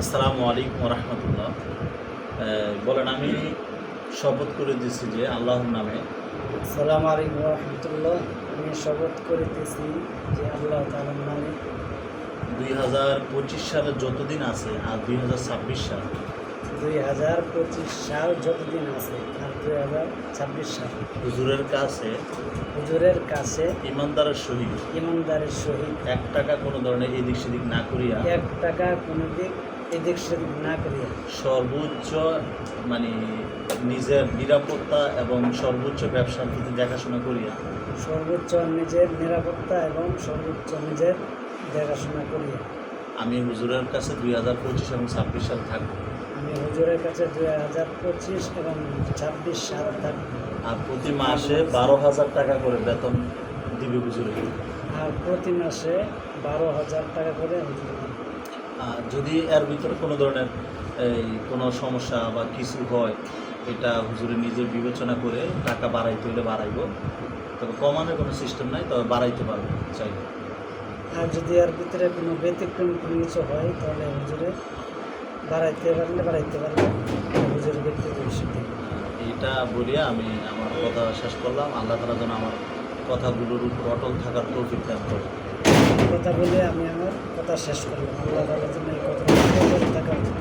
আসসালামু আলাইকুম রহমতুল্লাহ বলেন আমি শপথ করে দিচ্ছি যে আল্লাহর নামে। আসসালামু আলাইকুম রহমতুল্লাহ আমি শপথ করিতেছি যে আল্লাহ তালার নামে। দুই হাজার পঁচিশ সালে যতদিন আছে আর দুই হাজার ছাব্বিশ সাল? দুই হাজার পঁচিশ সাল যতদিন আছে আর দুই হাজার ছাব্বিশ সাল। হুজুরের কাছে হুজুরের কাছে ইমানদারের সহিত। ইমানদারের সহিত। এক টাকা কোনো ধরনের এদিক সেদিক না করিয়া এক টাকা কোনো দিক এদিক সেদিক না করিয়া। সর্বোচ্চ মানে নিজের নিরাপত্তা এবং সর্বোচ্চ ব্যবসার প্রতি দেখাশোনা করিয়া। সর্বোচ্চ নিজের নিরাপত্তা এবং সর্বোচ্চ নিজের দেখাশোনা করিয়া। আমি হুজুরের কাছে দুই হাজার পঁচিশ এবং ছাব্বিশ সাল থাকব। আমি হুজুরের কাছে দুই হাজার পঁচিশ এবং ছাব্বিশ সাল থাকব। আর প্রতি মাসে বারো হাজার টাকা করে বেতন দিবে হুজুরে। আর প্রতি মাসে বারো হাজার টাকা করে হুজুর। যদি এর ভিতরে কোনো ধরনের এই কোনো সমস্যা বা কিছু হয় এটা হুজুরে নিজে বিবেচনা করে টাকা বাড়াইতে হলে বাড়াইব। তবে কমানোর কোনো সিস্টেম নাই তবে বাড়াইতে পারবে চাইলে আর যদি এর ভিতরে কোনো ব্যতিক্রম কোনো কিছু হয় তাহলে হুজুরে বাড়াইতে পারলে বাড়াইতে পারবে হুজুর ব্যক্তিগত এইটা বলিয়া আমি আমার কথা শেষ করলাম। আল্লাহ তালা যেন আমার কথাগুলোর উপর অটল থাকার তৌফিক দান করে। কথা বলে আমি আমার শেষ করলাম আল্লাহ তালা জন্য এই কথা